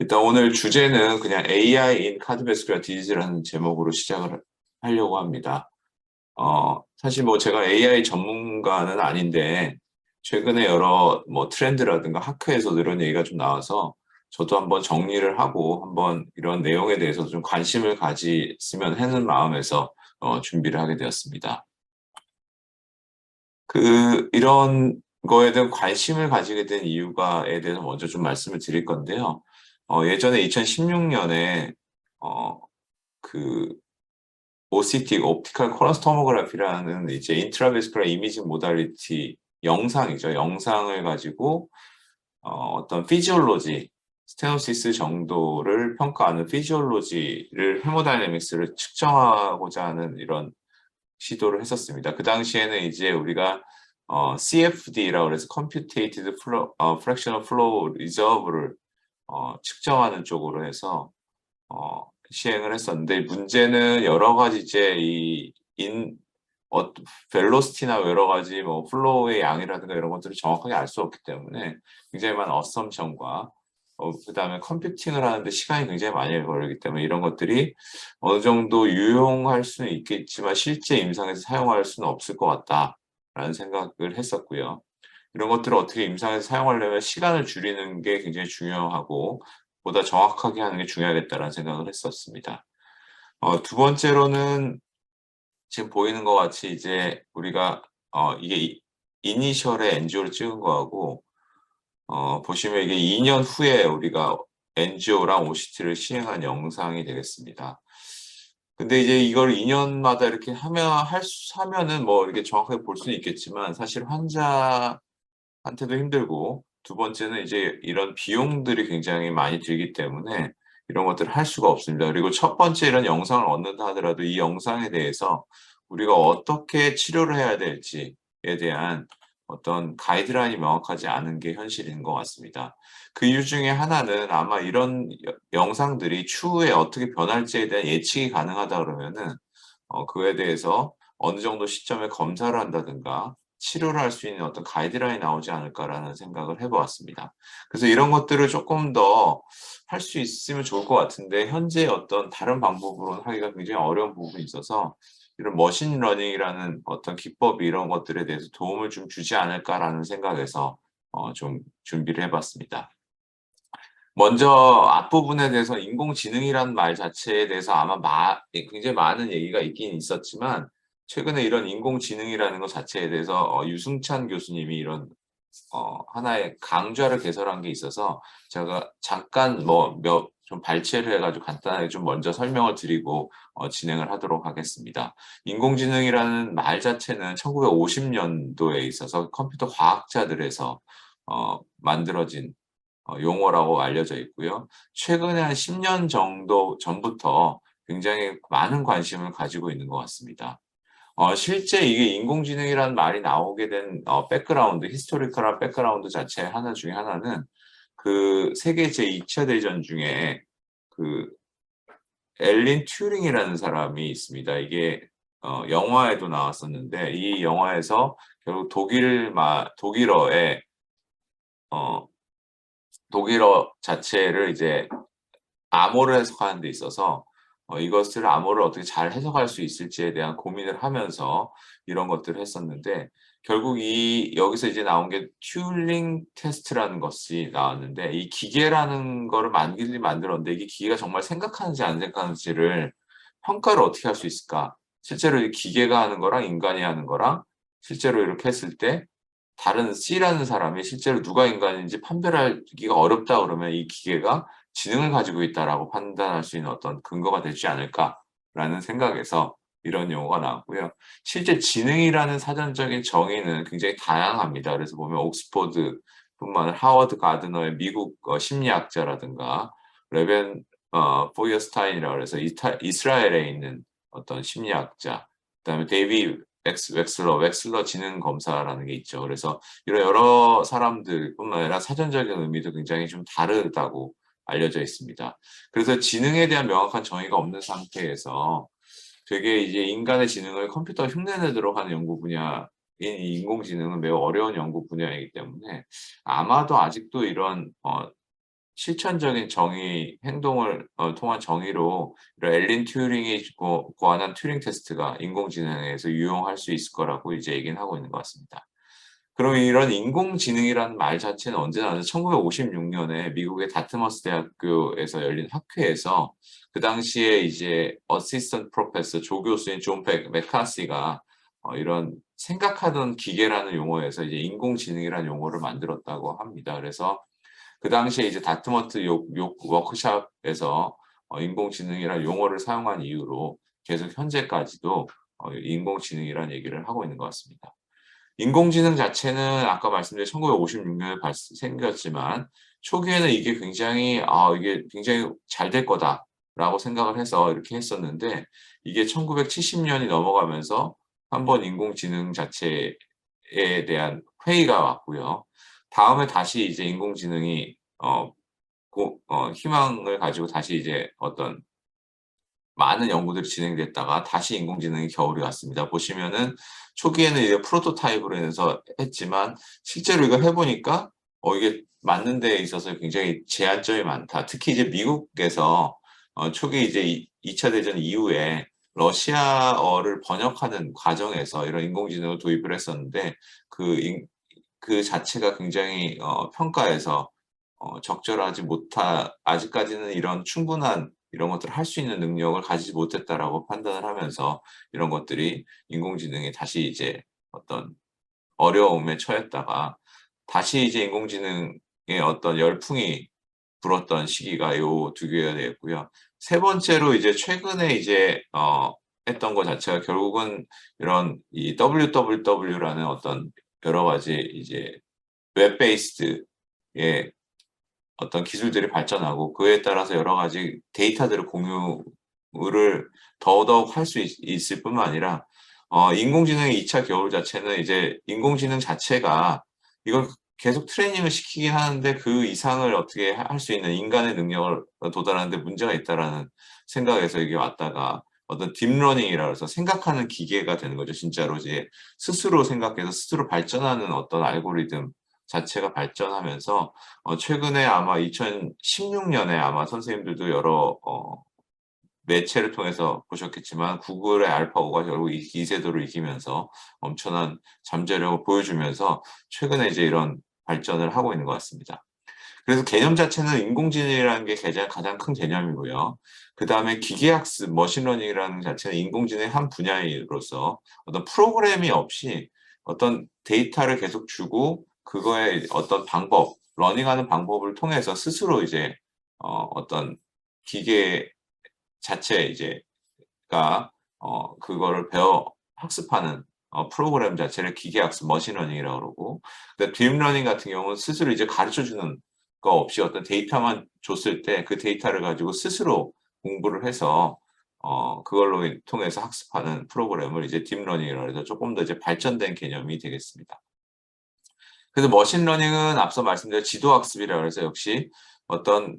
일단 오늘 주제는 그냥 AI in cardiovascular disease라는 제목으로 시작을 하려고 합니다. 어, 사실 뭐 제가 AI 전문가는 아닌데 최근에 여러 뭐 트렌드라든가 학회에서 이런 얘기가 좀 나와서 저도 한번 정리를 하고 한번 이런 내용에 대해서 좀 관심을 가지으면 하는 마음에서 어, 준비를 하게 되었습니다. 그 이런 거에 대한 관심을 가지게 된 이유가에 대해서 먼저 좀 말씀을 드릴 건데요. 어, 예전에 2016년에 어, 그 OCT, 옵티컬 코러스 토모그래피라는 이제 인트라베스쿨라 이미징 모달리티 영상이죠. 영상을 가지고 어, 어떤 피지올로지, 스테노시스 정도를 평가하는 피지올로지를 헤모다이내믹스를 측정하고자 하는 이런 시도를 했었습니다. 그 당시에는 이제 우리가 어, CFD라고 해서 Computated Flow, 어, Fractional Flow Reserve를 어, 측정하는 쪽으로 해서 어, 시행을 했었는데 문제는 여러 가지 이제 이인 어, 벨로시티나 여러 가지 뭐 플로우의 양이라든가 이런 것들을 정확하게 알 수 없기 때문에 굉장히 많은 어썸션과 어, 그 다음에 컴퓨팅을 하는데 시간이 굉장히 많이 걸리기 때문에 이런 것들이 어느 정도 유용할 수는 있겠지만 실제 임상에서 사용할 수는 없을 것 같다라는 생각을 했었고요. 이런 것들을 어떻게 임상에서 사용하려면 시간을 줄이는 게 굉장히 중요하고 보다 정확하게 하는 게 중요하겠다라는 생각을 했었습니다. 어, 두 번째로는 지금 보이는 것 같이 이제 우리가 어, 이게 이니셜의 엔지오를 찍은 거하고 어, 보시면 이게 2년 후에 우리가 NGO랑 OCT를 시행한 영상이 되겠습니다. 근데 이제 이걸 2년마다 이렇게 하면 할 수, 하면은 뭐 이렇게 정확하게 볼 수는 있겠지만 사실 환자 한테도 힘들고 두 번째는 이제 이런 비용들이 굉장히 많이 들기 때문에 이런 것들을 할 수가 없습니다. 그리고 첫 번째 이런 영상을 얻는다 하더라도 이 영상에 대해서 우리가 어떻게 치료를 해야 될지에 대한 어떤 가이드라인이 명확하지 않은 게 현실인 것 같습니다. 그 이유 중에 하나는 아마 이런 영상들이 추후에 어떻게 변할지에 대한 예측이 가능하다 그러면은 어, 그에 대해서 어느 정도 시점에 검사를 한다든가 치료를 할 수 있는 어떤 가이드라인이 나오지 않을까라는 생각을 해보았습니다. 그래서 이런 것들을 조금 더 할 수 있으면 좋을 것 같은데 현재 어떤 다른 방법으로는 하기가 굉장히 어려운 부분이 있어서 이런 머신 러닝이라는 어떤 기법 이런 것들에 대해서 도움을 좀 주지 않을까라는 생각에서 어, 좀 준비를 해봤습니다. 먼저 앞부분에 대해서 인공지능이라는 말 자체에 대해서 아마 마, 굉장히 많은 얘기가 있긴 있었지만 최근에 이런 인공지능이라는 것 자체에 대해서 어, 유승찬 교수님이 이런 어, 하나의 강좌를 개설한 게 있어서 제가 잠깐 뭐 몇 좀 발췌를 해가지고 간단하게 좀 먼저 설명을 드리고 어, 진행을 하도록 하겠습니다. 인공지능이라는 말 자체는 1950년도에 있어서 컴퓨터 과학자들에서 어, 만들어진 어, 용어라고 알려져 있고요. 최근에 한 10년 정도 전부터 굉장히 많은 관심을 가지고 있는 것 같습니다. 어, 실제 이게 인공지능이라는 말이 나오게 된 어, 백그라운드, 히스토리컬한 백그라운드 자체 하나 중에 하나는 그 세계 제2차 대전 중에 그 엘린 튜링이라는 사람이 있습니다. 이게 어, 영화에도 나왔었는데 이 영화에서 결국 독일 마 독일어에 어, 독일어 자체를 이제 암호를 해석하는 데 있어서 어, 이것을 암호를 어떻게 잘 해석할 수 있을지에 대한 고민을 하면서 이런 것들을 했었는데 결국 이 여기서 이제 나온 게 튜링 테스트라는 것이 나왔는데 이 기계라는 거를 만들긴 만들었는데 이게 기계가 정말 생각하는지 안 생각하는지를 평가를 어떻게 할 수 있을까? 실제로 이 기계가 하는 거랑 인간이 하는 거랑 실제로 이렇게 했을 때 다른 C라는 사람이 실제로 누가 인간인지 판별하기가 어렵다 그러면 이 기계가 지능을 가지고 있다라고 판단할 수 있는 어떤 근거가 되지 않을까라는 생각에서 이런 용어가 나왔고요. 실제 지능이라는 사전적인 정의는 굉장히 다양합니다. 그래서 보면 옥스퍼드 뿐만 아니라 하워드 가드너의 미국 어, 심리학자라든가 레벤 어, 포이어스타인이라고 해서 이타, 이스라엘에 있는 어떤 심리학자 그다음에 데이비 엑스, 웩슬러, 웩슬러 지능 검사라는 게 있죠. 그래서 이런 여러 사람들뿐만 아니라 사전적인 의미도 굉장히 좀 다르다고 알려져 있습니다. 그래서 지능에 대한 명확한 정의가 없는 상태에서 되게 이제 인간의 지능을 컴퓨터 흉내내도록 하는 연구 분야인 인공지능은 매우 어려운 연구 분야이기 때문에 아마도 아직도 이런 어, 실천적인 정의, 행동을 어, 통한 정의로 앨린 튜링이 고, 고안한 튜링 테스트가 인공지능에서 유용할 수 있을 거라고 이제 얘기는 하고 있는 것 같습니다. 그럼 이런 인공지능이라는 말 자체는 언제 나왔냐? 1956년에 미국의 다트머스 대학교에서 열린 학회에서 그 당시에 이제 어시스턴트 프로페서 조 교수인 존 백- 메카시가 어, 이런 생각하던 기계라는 용어에서 이제 인공지능이라는 용어를 만들었다고 합니다. 그래서 그 당시에 이제 다트머트 욕, 욕 워크샵에서 어, 인공지능이라는 용어를 사용한 이유로 계속 현재까지도 어, 인공지능이라는 얘기를 하고 있는 것 같습니다. 인공지능 자체는 아까 말씀드린 1956년에 발, 생겼지만 초기에는 이게 굉장히 아 이게 굉장히 잘 될 거다라고 생각을 해서 이렇게 했었는데 이게 1970년이 넘어가면서 한번 인공지능 자체에 대한 회의가 왔고요. 다음에 다시 이제 인공지능이 어, 고, 어, 희망을 가지고 다시 이제 어떤 많은 연구들이 진행됐다가 다시 인공지능이 겨울이 왔습니다. 보시면은 초기에는 이제 프로토타입으로 해서 했지만 실제로 이거 해보니까 어 이게 맞는 데 있어서 굉장히 제한점이 많다. 특히 이제 미국에서 어 초기 이제 이, 2차 대전 이후에 러시아어를 번역하는 과정에서 이런 인공지능을 도입을 했었는데 그, 인, 그 자체가 굉장히 어, 평가에서 어, 적절하지 못하 아직까지는 이런 충분한 이런 것들을 할 수 있는 능력을 가지지 못했다라고 판단을 하면서 이런 것들이 인공지능이 다시 이제 어떤 어려움에 처했다가 다시 이제 인공지능의 어떤 열풍이 불었던 시기가 요 두 개가 되었고요. 세 번째로 이제 최근에 이제 어 했던 것 자체가 결국은 이런 이 WWW라는 어떤 여러 가지 이제 웹 베이스드의 어떤 기술들이 발전하고 그에 따라서 여러 가지 데이터들을 공유를 더더욱 할 수 있을 뿐만 아니라 어, 인공지능의 2차 겨울 자체는 이제 인공지능 자체가 이걸 계속 트레이닝을 시키긴 하는데 그 이상을 어떻게 할 수 있는 인간의 능력을 도달하는데 문제가 있다라는 생각에서 이게 왔다가 어떤 딥러닝이라 해서 생각하는 기계가 되는 거죠. 진짜로 이제 스스로 생각해서 스스로 발전하는 어떤 알고리즘 자체가 발전하면서 어, 최근에 아마 2016년에 아마 선생님들도 여러 어, 매체를 통해서 보셨겠지만 구글의 알파고가 결국 이 기세도를 이기면서 엄청난 잠재력을 보여주면서 최근에 이제 이런 발전을 하고 있는 것 같습니다. 그래서 개념 자체는 인공지능이라는 게 가장 큰 개념이고요. 그 다음에 기계학습, 머신러닝이라는 자체는 인공지능의 한 분야로서 어떤 프로그램이 없이 어떤 데이터를 계속 주고 그거에 어떤 방법, 러닝하는 방법을 통해서 스스로 이제 어, 어떤 기계 자체 이제가 어, 그거를 배워 학습하는 어, 프로그램 자체를 기계 학습, 머신러닝이라고 그러고 근데 딥러닝 같은 경우는 스스로 이제 가르쳐 주는 거 없이 어떤 데이터만 줬을 때 그 데이터를 가지고 스스로 공부를 해서 어, 그걸로 통해서 학습하는 프로그램을 이제 딥러닝이라고 해서 조금 더 이제 발전된 개념이 되겠습니다. 그래서 머신러닝은 앞서 말씀드린 지도학습이라고 해서 역시 어떤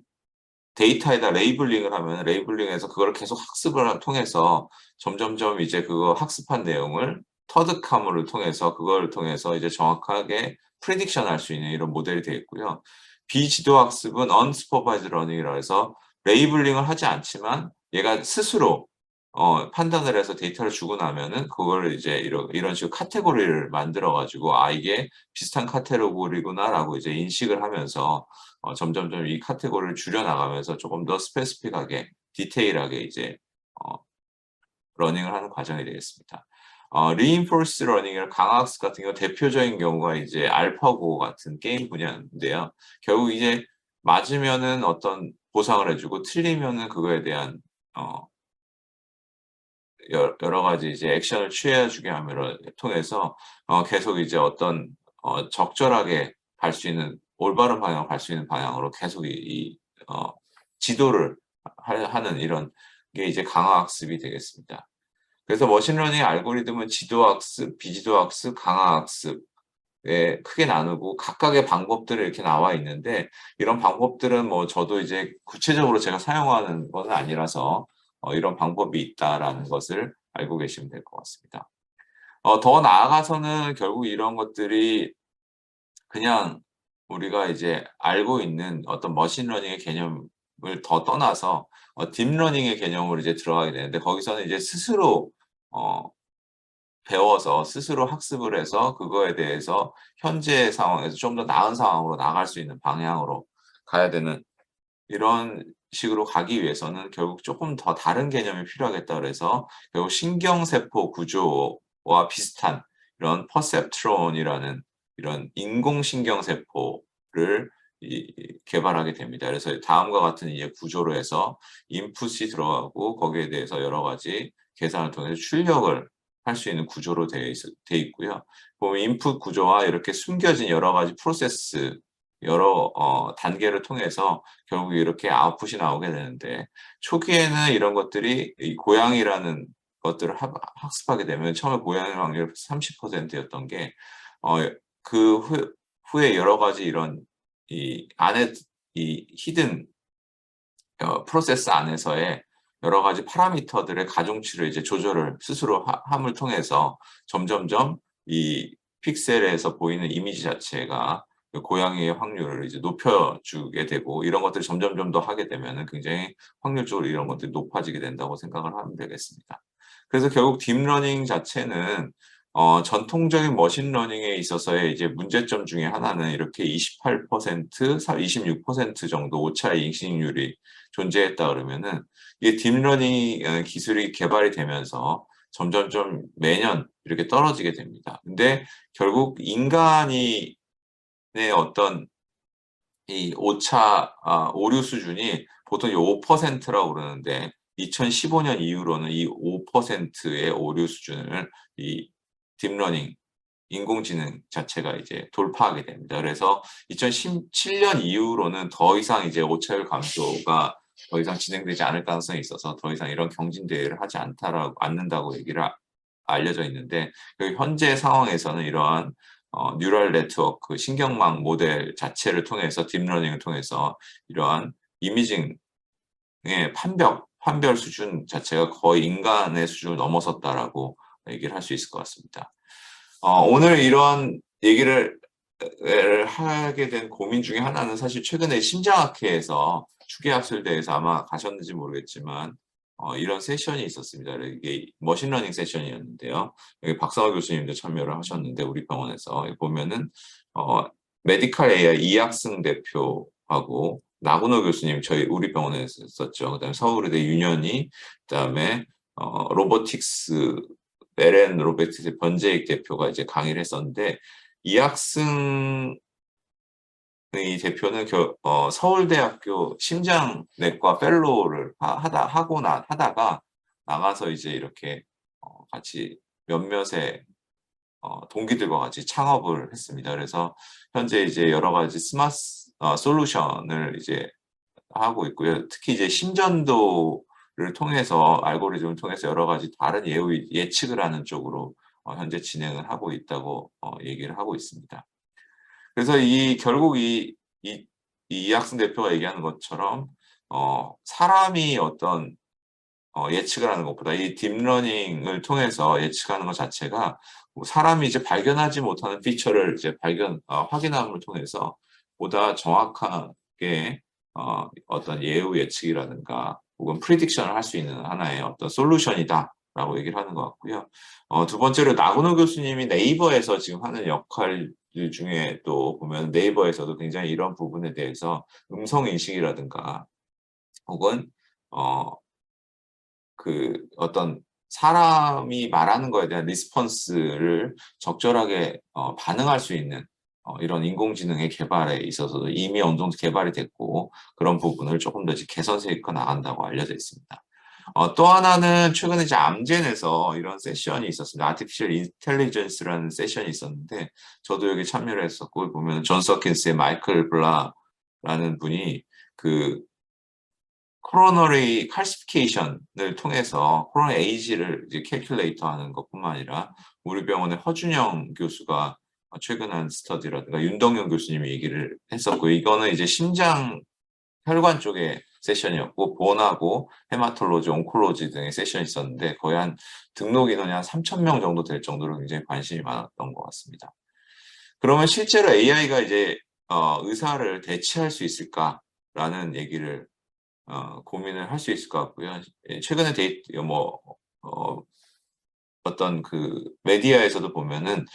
데이터에다 레이블링을 하면 레이블링해서 그걸 계속 학습을 통해서 점점점 이제 그거 학습한 내용을 터득함을 통해서 그걸 통해서 이제 정확하게 프레딕션 할 수 있는 이런 모델이 되어 있고요. 비지도 학습은 unsupervised learning이라고 해서 레이블링을 하지 않지만 얘가 스스로 어, 판단을 해서 데이터를 주고 나면은 그걸 이제 이런 이런 식으로 카테고리를 만들어 가지고 아 이게 비슷한 카테고리구나라고 이제 인식을 하면서 어, 점점점 이 카테고리를 줄여 나가면서 조금 더 스페시픽하게 디테일하게 이제 어, 러닝을 하는 과정이 되겠습니다. 어, reinforced learning, 강학습 같은 경우 대표적인 경우가 이제 알파고 같은 게임 분야인데요. 결국 이제 맞으면은 어떤 보상을 해주고 틀리면은 그거에 대한 어, 여러 가지 이제 액션을 취해주게 함으로 통해서 어, 계속 이제 어떤 어, 적절하게 갈 수 있는 올바른 방향으로 갈수 있는 방향으로 계속 이, 이 어, 지도를 하 는 이런 게 이제 강화학습이 되겠습니다. 그래서 머신러닝 알고리즘은 지도학습, 비지도학습, 강화학습에 크게 나누고 각각의 방법들이 이렇게 나와 있는데 이런 방법들은 뭐 저도 이제 구체적으로 제가 사용하는 것은 아니라서 어, 이런 방법이 있다라는 것을 알고 계시면 될 것 같습니다. 어, 더 나아가서는 결국 이런 것들이 그냥 우리가 이제 알고 있는 어떤 머신러닝의 개념을 더 떠나서 어, 딥러닝의 개념으로 이제 들어가게 되는데 거기서는 이제 스스로 어, 배워서 스스로 학습을 해서 그거에 대해서 현재 상황에서 좀 더 나은 상황으로 나갈 수 있는 방향으로 가야 되는 이런 식으로 가기 위해서는 결국 조금 더 다른 개념이 필요하겠다 그래서 결국 신경세포 구조와 비슷한 이런 퍼셉트론이라는 이런 인공신경세포를 이, 개발하게 됩니다. 그래서 다음과 같은 이제 구조로 해서 인풋이 들어가고 거기에 대해서 여러 가지 계산을 통해서 출력을 할 수 있는 구조로 되어, 있, 되어 있고요. 보면 인풋 구조와 이렇게 숨겨진 여러 가지 프로세스 여러 어, 단계를 통해서 결국 이렇게 아웃풋이 나오게 되는데 초기에는 이런 것들이 이 고양이라는 것들을 학, 습하게 되면 처음에 고양이 확률 30%였던 게 어, 그 후, 후에 여러 가지 이런 이 안에 이 히든 어, 프로세스 안에서의 여러 가지 파라미터들의 가중치를 이제 조절을 스스로 하, 함을 통해서 점점점 이 픽셀에서 보이는 이미지 자체가 그 고양이의 확률을 이제 높여주게 되고 이런 것들을 점점점 더 하게 되면은 굉장히 확률적으로 이런 것들이 높아지게 된다고 생각을 하면 되겠습니다. 그래서 결국 딥러닝 자체는 어, 전통적인 머신러닝에 있어서의 이제 문제점 중에 하나는 이렇게 28%, 26% 정도 오차의 인식률이 존재했다 그러면은 이게 딥러닝 어, 기술이 개발이 되면서 점점점 매년 이렇게 떨어지게 됩니다. 근데 결국 인간이 의 어떤 이 오차 아, 오류 수준이 보통 5%라고 그러는데 2015년 이후로는 이 5%의 오류 수준을 이 딥러닝 인공지능 자체가 이제 돌파하게 됩니다. 그래서 2017년 이후로는 더 이상 이제 오차율 감소가 더 이상 진행되지 않을 가능성이 있어서 더 이상 이런 경진 대회를 하지 않다라고 않는다고 얘기를 아, 알려져 있는데 현재 상황에서는 이러한 어, 뉴럴 네트워크 신경망 모델 자체를 통해서 딥러닝을 통해서 이러한 이미징의 판별 판별 수준 자체가 거의 인간의 수준을 넘어섰다라고 얘기를 할 수 있을 것 같습니다. 어, 오늘 이런 얘기를 하게 된 고민 중에 하나는 사실 최근에 심장학회에서 추계학술대에서 아마 가셨는지 모르겠지만 어, 이런 세션이 있었습니다. 이게 머신러닝 세션이었는데요. 여기 박상호 교수님도 참여를 하셨는데 우리 병원에서 보면은 어, 메디칼 AI 이학승 대표하고 나군호 교수님 저희 우리 병원에서 있었죠. 그다음에 서울의대 윤현이 그다음에 어, 로보틱스 LN 로보틱스 번재익 대표가 이제 강의를 했었는데 이학승 이 대표는 겨, 어, 서울대학교 심장내과 펠로우를 하, 다 하고 나 하다가 나가서 이제 이렇게 어, 같이 몇몇의 어, 동기들과 같이 창업을 했습니다. 그래서 현재 이제 여러 가지 스마트 어, 솔루션을 이제 하고 있고요. 특히 이제 심전도를 통해서 알고리즘을 통해서 여러 가지 다른 예우, 예측을 하는 쪽으로 어, 현재 진행을 하고 있다고 어, 얘기를 하고 있습니다. 그래서 이 결국 이, 이, 이 학생 대표가 얘기하는 것처럼 어, 사람이 어떤 어, 예측을 하는 것보다 이 딥러닝을 통해서 예측하는 것 자체가 뭐 사람이 이제 발견하지 못하는 피처를 이제 발견 어, 확인함을 통해서 보다 정확하게 어, 어떤 예우 예측이라든가 혹은 프리딕션을 할 수 있는 하나의 어떤 솔루션이다 라고 얘기를 하는 것 같고요. 어, 두 번째로 나군호 교수님이 네이버에서 지금 하는 역할 중에 또 보면 네이버에서도 굉장히 이런 부분에 대해서 음성 인식이라든가 혹은 어 그 어떤 사람이 말하는 거에 대한 리스폰스를 적절하게 어, 반응할 수 있는 어, 이런 인공지능의 개발에 있어서도 이미 어느 정도 개발이 됐고 그런 부분을 조금 더 개선세입해 나간다고 알려져 있습니다. 어, 또 하나는 최근에 이제 암젠에서 이런 세션이 있었습니다. 아티피셜 인텔리전스라는 세션이 있었는데 저도 여기 참여를 했었고 보면 존 서킨스의 마이클 블라라는 분이 그 코로너리 칼시피케이션을 통해서 코로나 에이지를 이제 캘큘레이터 하는 것뿐만 아니라 우리 병원의 허준영 교수가 최근 한 스터디라든가 윤동영 교수님이 얘기를 했었고 이거는 이제 심장 혈관 쪽에 세션이었고 본하고 헤마톨로지, 온콜로지 등의 세션이 있었는데 거의 한 등록 인원이 한 3천 명 정도 될 정도로 굉장히 관심이 많았던 것 같습니다. 그러면 실제로 AI가 이제 어, 의사를 대체할 수 있을까라는 얘기를 어, 고민을 할 수 있을 것 같고요. 예, 최근에 데이트 뭐 어, 어떤 그 메디아에서도 보면은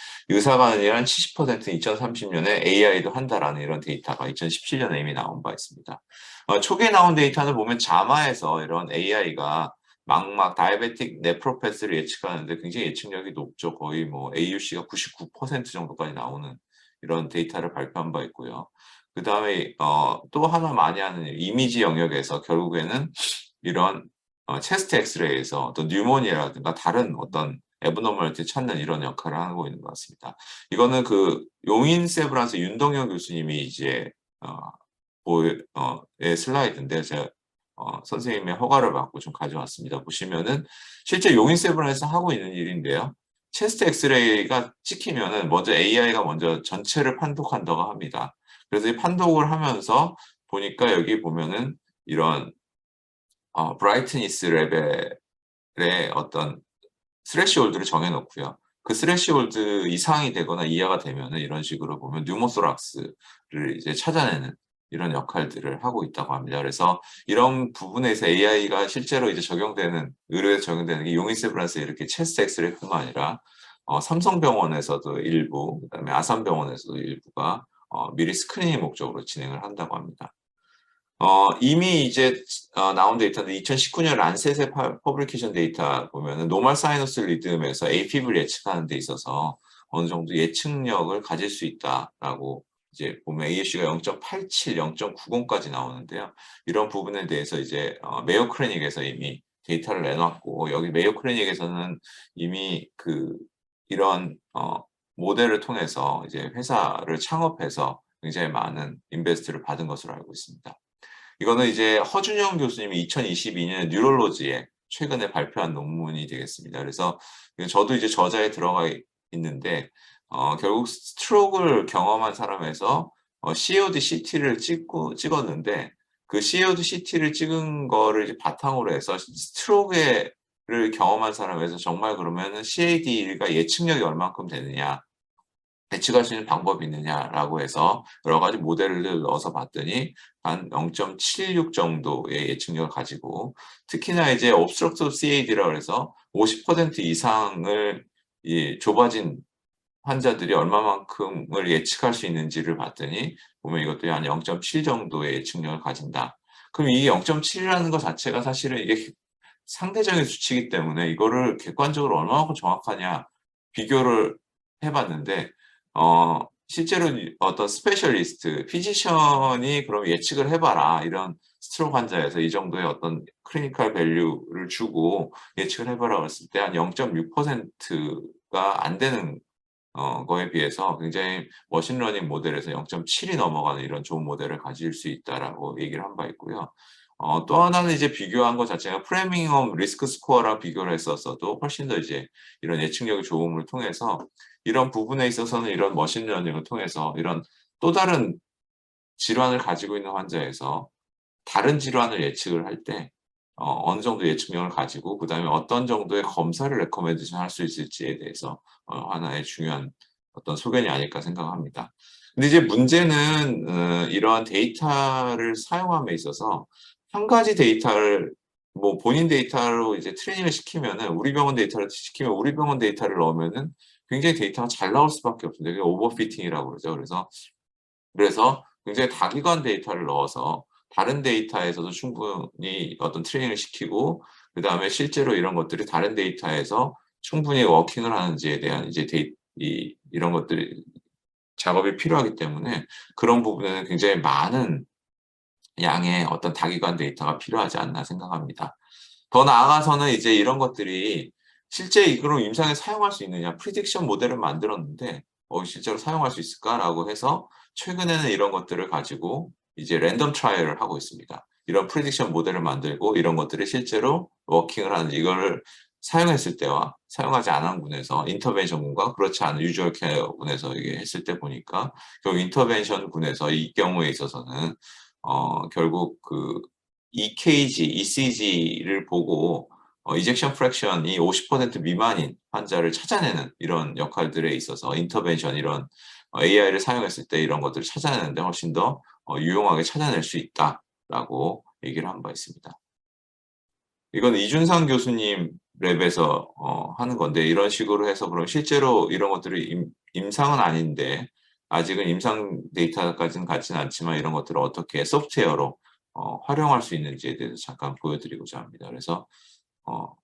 아니라 70% 2030년에 AI도 한다라는 이런 데이터가 2017년에 이미 나온 바 있습니다. 어, 초기에 나온 데이터는 보면 자마에서 이런 AI가 망막 다이베틱 네프로패스를 예측하는데 굉장히 예측력이 높죠. 거의 뭐 AUC가 99% 정도까지 나오는 이런 데이터를 발표한 바 있고요. 그 다음에 어, 또 하나 많이 하는 이미지 영역에서 결국에는 이런 어, 체스트 엑스레이에서 어떤 뉴모니아라든가 다른 어떤 에브노멀티 찾는 이런 역할을 하고 있는 것 같습니다. 이거는 그 용인 세브란스 윤동영 교수님이 이제 어, 보의 어, 슬라이드인데 제가 어, 선생님의 허가를 받고 좀 가져왔습니다. 보시면은 실제 용인 세브란에서 하고 있는 일인데요. 체스트 엑스레이가 찍히면은 먼저 AI가 먼저 전체를 판독한다고 합니다. 그래서 이 판독을 하면서 보니까 여기 보면은 이런 어, 브라이트니스 레벨의 어떤 스레시홀드를 정해놓고요. 그 스레시홀드 이상이 되거나 이하가 되면은 이런 식으로 보면 뉴모소락스를 이제 찾아내는 이런 역할들을 하고 있다고 합니다. 그래서 이런 부분에서 AI가 실제로 이제 적용되는 의료에 적용되는 게 용인세 브란스 이렇게 체스트 엑스레이뿐만 아니라 어, 삼성병원에서도 일부, 그다음에 아산병원에서도 일부가 어, 미리 스크리닝 목적으로 진행을 한다고 합니다. 어, 이미 이제 어, 나온 데이터인데 2019년 란셋의 퍼블리케이션 데이터 보면은 노멀 사이너스 리듬에서 AP를 예측하는 데 있어서 어느 정도 예측력을 가질 수 있다라고 이제 보면 AUC가 0.87, 0.90까지 나오는데요. 이런 부분에 대해서 이제 어, 메이오 클리닉에서 이미 데이터를 내놨고 여기 메이오 클리닉에서는 이미 그 이런 어, 모델을 통해서 이제 회사를 창업해서 굉장히 많은 인베스트를 받은 것으로 알고 있습니다. 이거는 이제 허준영 교수님이 2022년 뉴럴로지에 최근에 발표한 논문이 되겠습니다. 그래서 저도 이제 저자에 들어가 있는데 어, 결국 스트로크를 경험한 사람에서 어, COD CT를 찍고 찍었는데 그 COD CT를 찍은 거를 바탕으로 해서 스트로크를 경험한 사람에서 정말 그러면은 CAD가 예측력이 얼만큼 되느냐 예측할 수 있는 방법이 있느냐라고 해서 여러 가지 모델을 넣어서 봤더니 한 0.76 정도의 예측력을 가지고 특히나 이제 obstructive CAD라고 해서 50% 이상을 이 좁아진 환자들이 얼마만큼을 예측할 수 있는지를 봤더니 보면 이것도 한 0.7 정도의 예측력을 가진다. 그럼 이 0.7이라는 것 자체가 사실은 이게 상대적인 수치이기 때문에 이거를 객관적으로 얼마만큼 정확하냐 비교를 해봤는데 어, 실제로 어떤 스페셜리스트, 피지션이 그럼 예측을 해봐라. 이런 스트로크 환자에서 이 정도의 어떤 클리니컬 밸류를 주고 예측을 해봐라 그랬을 때 한 0.6%가 안 되는 어, 거에 비해서 굉장히 머신러닝 모델에서 0.7이 넘어가는 이런 좋은 모델을 가질 수 있다라고 얘기를 한 바 있고요. 어, 또 하나는 이제 비교한 것 자체가 프레밍엄 리스크 스코어랑 비교를 했었어도 훨씬 더 이제 이런 예측력의 좋음을 통해서 이런 부분에 있어서는 이런 머신러닝을 통해서 이런 또 다른 질환을 가지고 있는 환자에서 다른 질환을 예측을 할 때 어, 느 정도 예측력을 가지고 그 다음에 어떤 정도의 검사를 레코멘데이션 할 수 있을지에 대해서 어, 하나의 중요한 어떤 소견이 아닐까 생각합니다. 근데 이제 문제는 어, 이러한 데이터를 사용함에 있어서 한 가지 데이터를 뭐 본인 데이터로 이제 트레이닝을 시키면은 우리 병원 데이터를 시키면 우리 병원 데이터를 넣으면은 굉장히 데이터가 잘 나올 수밖에 없습니다. 이게 오버피팅이라고 그러죠. 그래서 그래서 굉장히 다기관 데이터를 넣어서 다른 데이터에서도 충분히 어떤 트레이닝을 시키고 그 다음에 실제로 이런 것들이 다른 데이터에서 충분히 워킹을 하는지에 대한 이제 데이, 이, 이런 것들이 작업이 필요하기 때문에 그런 부분에는 굉장히 많은 양의 어떤 다기관 데이터가 필요하지 않나 생각합니다. 더 나아가서는 이제 이런 것들이 실제 이거로 임상에 사용할 수 있느냐 프리딕션 모델을 만들었는데 어, 실제로 사용할 수 있을까라고 해서 최근에는 이런 것들을 가지고 이제 랜덤 트라이얼을 하고 있습니다. 이런 프리딕션 모델을 만들고 이런 것들이 실제로 워킹을 하는 이거를 사용했을 때와 사용하지 않은 군에서 인터벤션 군과 그렇지 않은 유주얼 케어 군에서 이게 했을 때 보니까 결국 인터벤션 군에서 이 경우에 있어서는 어, 결국 그 EKG, ECG를 보고 어, 이젝션 프랙션이 50% 미만인 환자를 찾아내는 이런 역할들에 있어서 인터벤션 이런 AI를 사용했을 때 이런 것들을 찾아내는데 훨씬 더 어, 유용하게 찾아낼 수 있다라고 얘기를 한 바 있습니다. 이건 이준상 교수님 랩에서 어, 하는 건데 이런 식으로 해서 그럼 실제로 이런 것들이 임, 임상은 아닌데 아직은 임상 데이터까지는 같지는 않지만 이런 것들을 어떻게 소프트웨어로 어, 활용할 수 있는지에 대해서 잠깐 보여드리고자 합니다. 그래서 어,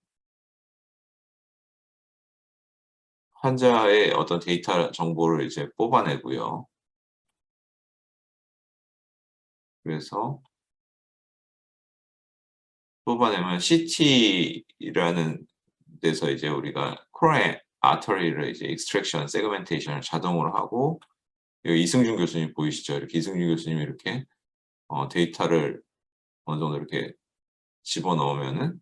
환자의 어떤 데이터 정보를 이제 뽑아내고요. 그래서 뽑아내면 CT라는 데서 이제 우리가 코로네 아터리를 이제 익스트랙션, 세그멘테이션을 자동으로 하고 여기 이승준 교수님 보이시죠? 이렇게 이승준 교수님이 이렇게 어, 데이터를 어느 정도 이렇게 집어넣으면은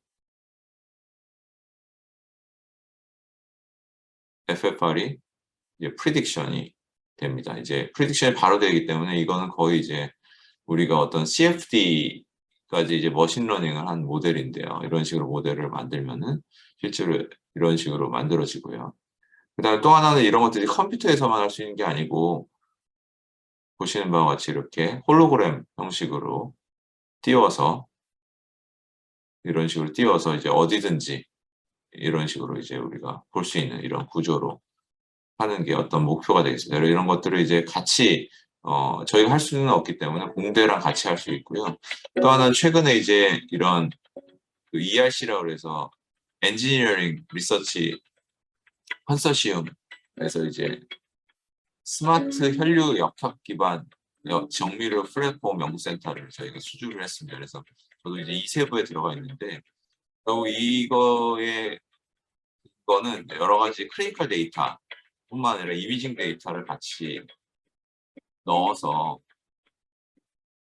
FFR이 이제 프리딕션이 됩니다. 이제 프리딕션이 바로 되기 때문에 이거는 거의 이제 우리가 어떤 CFD까지 이제 머신러닝을 한 모델인데요. 이런 식으로 모델을 만들면은 실제로 이런 식으로 만들어지고요. 그 다음에 또 하나는 이런 것들이 컴퓨터에서만 할 수 있는 게 아니고 보시는 바와 같이 이렇게 홀로그램 형식으로 띄워서 이런 식으로 띄워서 이제 어디든지 이런 식으로 이제 우리가 볼 수 있는 이런 구조로 하는 게 어떤 목표가 되겠습니다. 이런 것들을 이제 같이 어, 저희가 할 수는 없기 때문에 공대랑 같이 할 수 있고요. 또 하나는 최근에 이제 이런 그 ERC라고 해서 엔지니어링 리서치 컨소시움에서 이제 스마트 혈류 역학 기반 정밀 플랫폼 연구센터를 저희가 수주를 했습니다. 그래서 저도 이제 이세부에 들어가 있는데 그리고 이거에 이거는 여러 가지 클리니컬 데이터뿐만 아니라 이미징 데이터를 같이 넣어서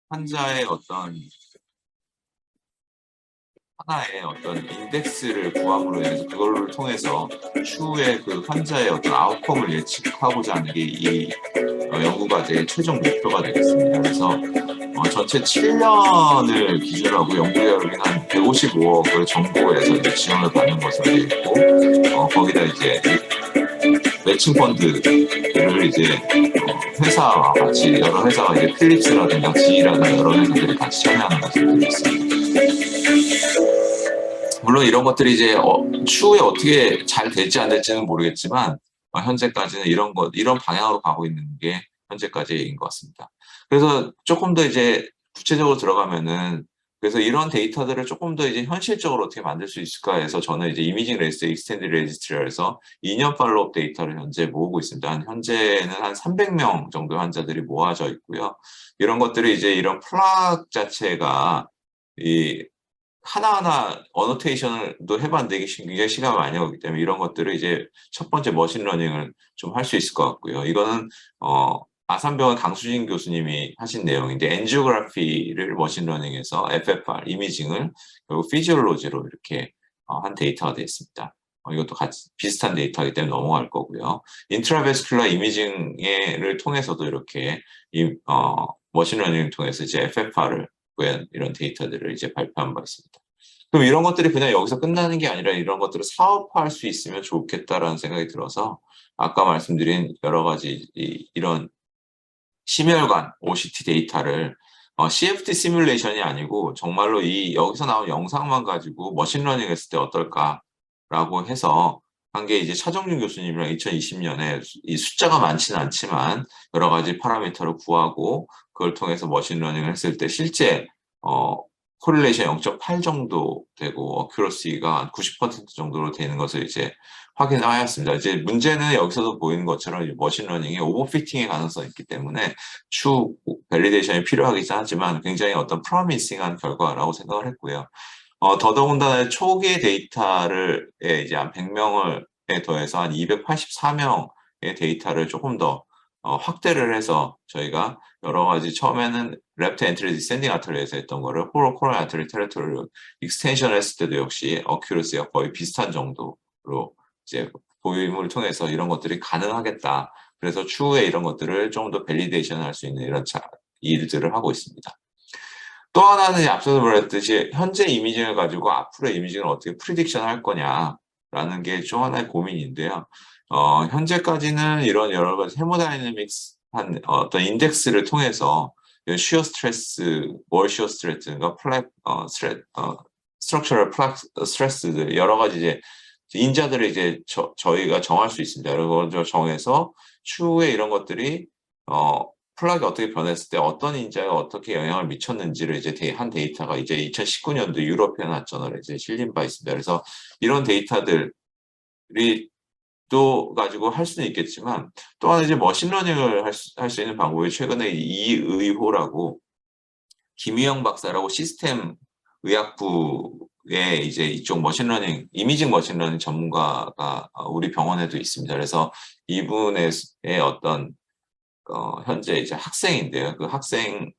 환자의 어떤 하나의 어떤 인덱스를 구함으로 인해서 그걸 통해서 추후에 그 환자의 어떤 아웃컴을 예측하고자 하는 게 이 연구 과제의 최종 목표가 되겠습니다. 그래서 어, 전체 7년을 기준으로 하고 연구개혁이 한 155억을 정부에서 지원을 받는 것으로 되어 있고 어, 거기다 이제 매칭 펀드를 이제 어, 회사와 같이 여러 회사가 이제 필립스라든가 GE라든가 여러 회사들이 같이 참여하는 것으로 되어 있습니다. 물론 이런 것들이 이제 어, 추후에 어떻게 잘 될지 안 될지는 모르겠지만 어, 현재까지는 이런 것 이런 방향으로 가고 있는 게 현재까지인 것 같습니다. 그래서 조금 더 이제 구체적으로 들어가면은 그래서 이런 데이터들을 조금 더 이제 현실적으로 어떻게 만들 수 있을까 해서 저는 이제 이미징 레지스 익스텐드 레지스트리에서 2년 팔로업 데이터를 현재 모으고 있습니다. 한 현재는 한 300명 정도 환자들이 모아져 있고요. 이런 것들이 이제 이런 플락 자체가 이 하나하나 어노테이션을도 해봤는데 이게 굉장히 시간이 많이 오기 때문에 이런 것들을 이제 첫 번째 머신러닝을 좀 할 수 있을 것 같고요. 이거는 어 아산병원 강수진 교수님이 하신 내용인데 엔지오그래피를 머신러닝에서 FFR 이미징을 결국 피지올로지로 이렇게 어, 한 데이터가 되어 있습니다. 어, 이것도 같이 비슷한 데이터이기 때문에 넘어갈 거고요. 인트라베스큘라 이미징을 통해서도 이렇게 이 어, 머신러닝을 통해서 이제 FFR을 구한 이런 데이터들을 이제 발표한 바 있습니다. 그럼 이런 것들이 그냥 여기서 끝나는 게 아니라 이런 것들을 사업화할 수 있으면 좋겠다라는 생각이 들어서 아까 말씀드린 여러 가지 이, 이런 심혈관 OCT 데이터를 어, CFD 시뮬레이션이 아니고 정말로 이 여기서 나온 영상만 가지고 머신러닝 했을 때 어떨까라고 해서 한 게 이제 차정준 교수님이랑 2020년에 이 숫자가 많지는 않지만 여러 가지 파라미터를 구하고 그걸 통해서 머신러닝을 했을 때 실제 어, 코릴레이션 0.8 정도 되고 어큐러시가 90% 정도로 되는 것을 이제 확인하였습니다. 이제 문제는 여기서도 보이는 것처럼 머신러닝이 오버피팅의 가능성이 있기 때문에 추 밸리데이션이 필요하긴 하지만 굉장히 어떤 프로미싱한 결과라고 생각을 했고요. 어, 더더군다나 초기 데이터를 이제 한 100명을 더해서 한 284명의 데이터를 조금 더 어, 확대를 해서 저희가 여러 가지 처음에는 랩트 엔트리 디센딩 아트리에서 했던 거를 호로 코로나 아트리 테리토리로 익스텐션 했을 때도 역시 어큐러시가 거의 비슷한 정도로 이제 보임을 통해서 이런 것들이 가능하겠다. 그래서 추후에 이런 것들을 좀 더 밸리데이션 할 수 있는 이런 자, 일들을 하고 있습니다. 또 하나는 앞서도 말했듯이 현재 이미징을 가지고 앞으로 이미징을 어떻게 프리딕션 할 거냐라는 게 좀 하나의 고민인데요. 어, 현재까지는 이런 여러 가지 헤모다이내믹스 한 어떤 인덱스를 통해서 쉬어 스트레스, 월 쉬어 스트레스인가 플랫 어 스트레 어 스트럭처럴 플랫 스트레스들 여러 가지 이제 인자들을 이제 저, 저희가 정할 수 있습니다. 그걸 정해서 추후에 이런 것들이 어 플락이 어떻게 변했을 때 어떤 인자가 어떻게 영향을 미쳤는지를 이제 데, 한 데이터가 이제 2019년도 유로피안 핫저널에 이제 실린 바 있습니다. 그래서 이런 데이터들이 또 가지고 할 수는 있겠지만 또 하나 이제 머신러닝을 할수 할수 있는 방법이 최근에 이의호라고 김희영 박사라고 시스템 의학부에 이제 이쪽 머신러닝 이미징 머신러닝 전문가가 우리 병원에도 있습니다. 그래서 이분의 어떤 어, 현재 이제 학생인데요. 그 학생이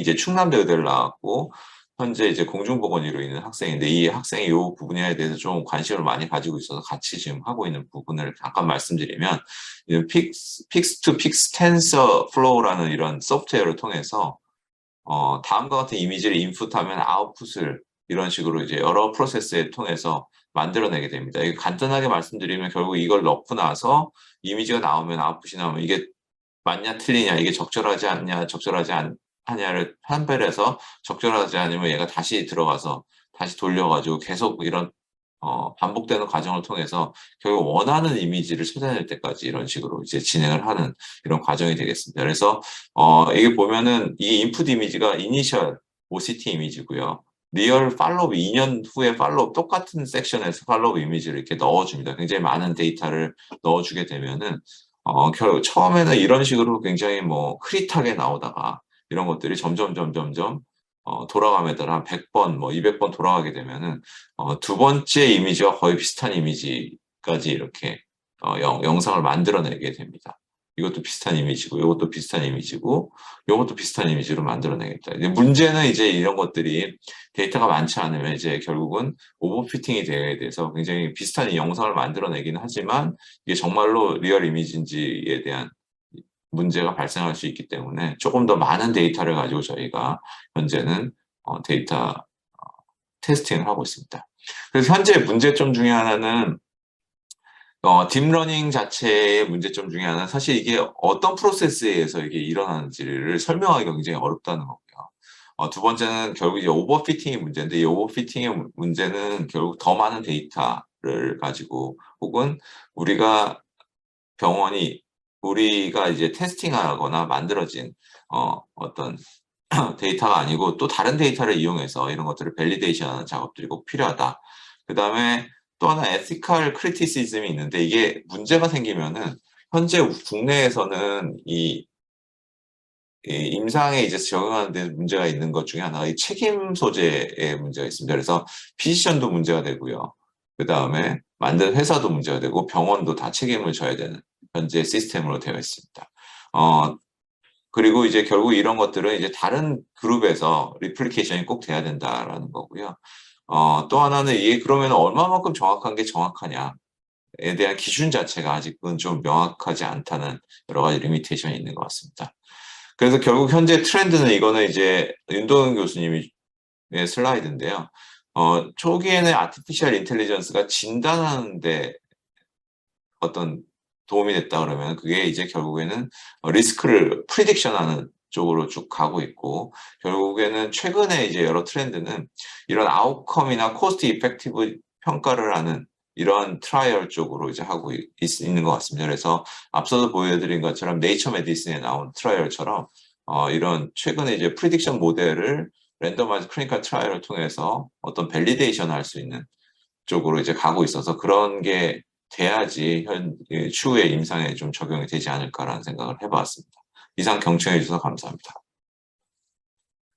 이제 충남대 의대를 나왔고 현재 이제 공중보건의로 있는 학생인데 이 학생이 이 부분에 대해서 좀 관심을 많이 가지고 있어서 같이 지금 하고 있는 부분을 잠깐 말씀드리면 픽스, 픽스 투 픽스 텐서 플로우라는 이런 소프트웨어를 통해서 어, 다음과 같은 이미지를 인풋하면 아웃풋을 이런 식으로 이제 여러 프로세스에 통해서 만들어내게 됩니다. 간단하게 말씀드리면 결국 이걸 넣고 나서 이미지가 나오면 아웃풋이 나오면 이게 맞냐 틀리냐 이게 적절하지 않냐 적절하지 않, 하냐를 판별해서 적절하지 않으면 얘가 다시 들어가서 다시 돌려가지고 계속 이런 어, 반복되는 과정을 통해서 결국 원하는 이미지를 찾아낼 때까지 이런 식으로 이제 진행을 하는 이런 과정이 되겠습니다. 그래서 어, 이게 보면은 이 인풋 이미지가 이니셜 OCT 이미지고요. 리얼 팔로우 2년 후에 팔로우 똑같은 섹션에서 팔로우 이미지를 이렇게 넣어줍니다. 굉장히 많은 데이터를 넣어주게 되면은 어, 결, 처음에는 이런 식으로 굉장히 뭐 흐릿하게 나오다가 이런 것들이 점점 점점점 어, 돌아가면 따라 한 100번, 뭐 200번 돌아가게 되면은 어, 두 번째 이미지와 거의 비슷한 이미지까지 이렇게 어, 영, 영상을 만들어내게 됩니다. 이것도 비슷한 이미지고, 이것도 비슷한 이미지고, 이것도 비슷한 이미지로 만들어내겠다. 이제 문제는 이제 이런 것들이 데이터가 많지 않으면 이제 결국은 오버피팅이 되어야 돼서 굉장히 비슷한 영상을 만들어내기는 하지만 이게 정말로 리얼 이미지인지에 대한 문제가 발생할 수 있기 때문에 조금 더 많은 데이터를 가지고 저희가 현재는 어, 데이터 어, 테스팅을 하고 있습니다. 그래서 현재 문제점 중에 하나는 어, 딥러닝 자체의 문제점 중에 하나는 사실 이게 어떤 프로세스에 의해서 이게 일어나는지를 설명하기가 굉장히 어렵다는 거고요. 어, 두 번째는 결국 이제 오버피팅이 문제인데 이 오버피팅의 문제는 결국 더 많은 데이터를 가지고 혹은 우리가 병원이 우리가 이제 테스팅하거나 만들어진 어, 어떤 데이터가 아니고 또 다른 데이터를 이용해서 이런 것들을 밸리데이션하는 작업들이 꼭 필요하다. 그 다음에 또 하나 에티컬 크리티시즘이 있는데 이게 문제가 생기면은 현재 국내에서는 이, 이 임상에 이제 적용하는 데 문제가 있는 것 중에 하나가 이 책임 소재에 문제가 있습니다. 그래서 피지션도 문제가 되고요. 그 다음에 만든 회사도 문제가 되고 병원도 다 책임을 져야 되는 현재 시스템으로 되어 있습니다. 어, 그리고 이제 결국 이런 것들은 이제 다른 그룹에서 리플리케이션이 꼭 돼야 된다라는 거고요. 어, 또 하나는 이게 그러면 얼마만큼 정확한 게 정확하냐에 대한 기준 자체가 아직은 좀 명확하지 않다는 여러 가지 리미테이션이 있는 것 같습니다. 그래서 결국 현재 트렌드는 이거는 이제 윤동현 교수님의 슬라이드인데요. 어, 초기에는 아티피셜 인텔리전스가 진단하는데 어떤 도움이 됐다 그러면 그게 이제 결국에는 리스크를 프리딕션하는 쪽으로 쭉 가고 있고 결국에는 최근에 이제 여러 트렌드는 이런 아웃컴이나 코스트 이펙티브 평가를 하는 이러한 트라이얼 쪽으로 이제 하고 있, 있는 것 같습니다. 그래서 앞서도 보여드린 것처럼 네이처 메디슨에 나온 트라이얼처럼 어, 이런 최근에 이제 프리딕션 모델을 랜덤마이즈 클리니컬 트라이얼을 통해서 어떤 밸리데이션 할 수 있는 쪽으로 이제 가고 있어서 그런 게 돼야지 현 추후에 임상에 좀 적용이 되지 않을까라는 생각을 해봤습니다. 이상 경청해 주셔서 감사합니다.